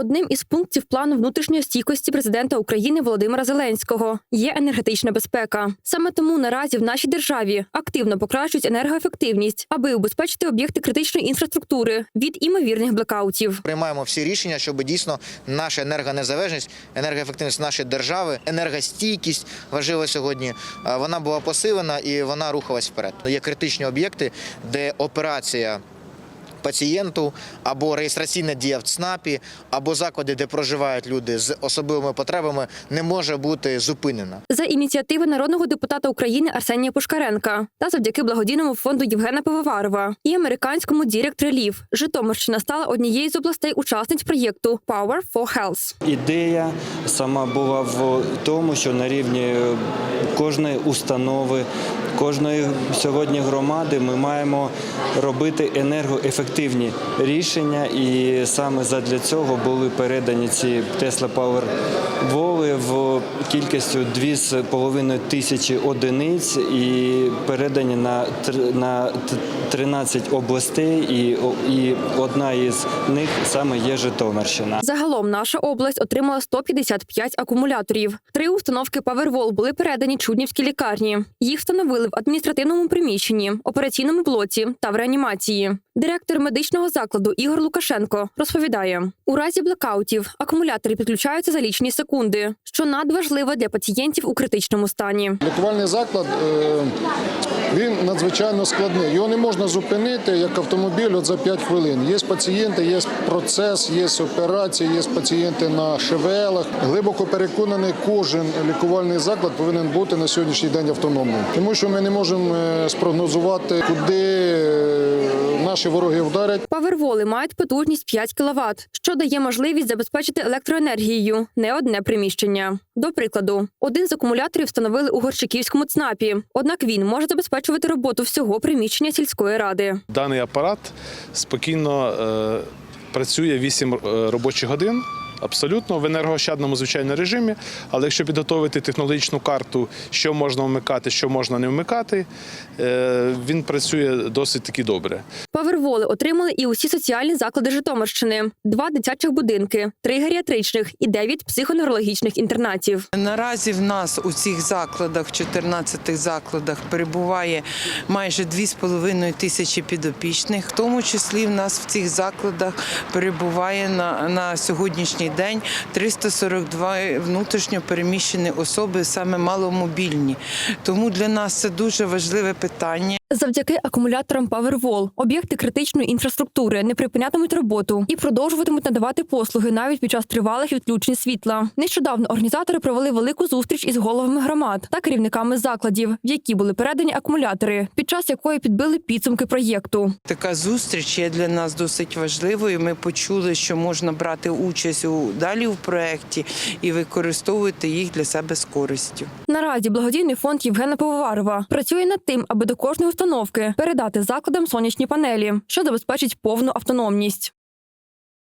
Одним із пунктів плану внутрішньої стійкості президента України Володимира Зеленського є енергетична безпека. Саме тому наразі в нашій державі активно покращують енергоефективність, аби убезпечити об'єкти критичної інфраструктури від імовірних блекаутів. Приймаємо всі рішення, щоб дійсно наша енергонезалежність, енергоефективність нашої держави, енергостійкість важлива сьогодні. Вона була посилена і вона рухалась вперед. Є критичні об'єкти, де операція. Пацієнту або реєстраційна дія в ЦНАПі, або заклади, де проживають люди з особливими потребами, не може бути зупинена. За ініціативи народного депутата України Арсенія Пушкаренка та завдяки благодійному фонду Євгена Пивоварова і американському Direct Relief Житомирщина стала однією з областей учасниць проєкту Power for Health. Ідея сама була в тому, що на рівні кожної установи, кожної сьогодні громади ми маємо робити енергоефективні рішення, і саме задля цього були передані ці Tesla Power Воли в кількістю 2,5 тисячі одиниць і передані на на т- 13 областей, і, і одна із них саме є Житомирщина. Загалом наша область отримала 155 акумуляторів. Три установки Powerwall були передані Чуднівській лікарні. Їх встановили в адміністративному приміщенні, операційному блоці та в реанімації. Директор медичного закладу Ігор Лукашенко розповідає: у разі блекаутів акумулятори підключаються за лічні секунди, що надважливо для пацієнтів у критичному стані. Лікувальний заклад е, він надзвичайно складний. Його не можна зупинити як автомобіль от за 5 хвилин. Є пацієнти, є процес, є операції, є пацієнти на ШВЛах. Глибоко переконаний, кожен лікувальний заклад повинен бути на сьогоднішній день автономним, тому що ми не можемо е, спрогнозувати, куди е, наші вороги вдарять. Паверволи мають потужність 5 кВт, що дає можливість забезпечити електроенергією не одне приміщення. До прикладу, один з акумуляторів встановили у Горщиківському ЦНАПі, однак він може забезпечувати роботу всього приміщення сільської ради. Даний апарат спокійно е, працює 8 е, робочих годин. Абсолютно в енергоощадному звичайно режимі, але якщо підготовити технологічну карту, що можна вмикати, що можна не вмикати, е, він працює досить таки добре. Паверволи отримали і усі соціальні заклади Житомирщини: два дитячих будинки, три геріатричних і дев'ять психоневрологічних інтернатів. Наразі в нас у цих закладах, в 14 закладах, перебуває майже 2,5 тисячі підопічних. В тому числі в нас в цих закладах перебуває на, на сьогоднішній день 342 внутрішньо переміщені особи, саме маломобільні. Тому для нас це дуже важливе питання. Завдяки акумуляторам Powerwall об'єкти критичної інфраструктури не припинятимуть роботу і продовжуватимуть надавати послуги навіть під час тривалих відключень світла. Нещодавно організатори провели велику зустріч із головами громад та керівниками закладів, в які були передані акумулятори, під час якої підбили підсумки проєкту. Така зустріч є для нас досить важливою. Ми почули, що можна брати участь у далі в проєкті і використовувати їх для себе з користю. Наразі благодійний фонд Євгена Пивоварова працює над тим, аби до кожної установки передати закладам сонячні панелі, що забезпечить повну автономність.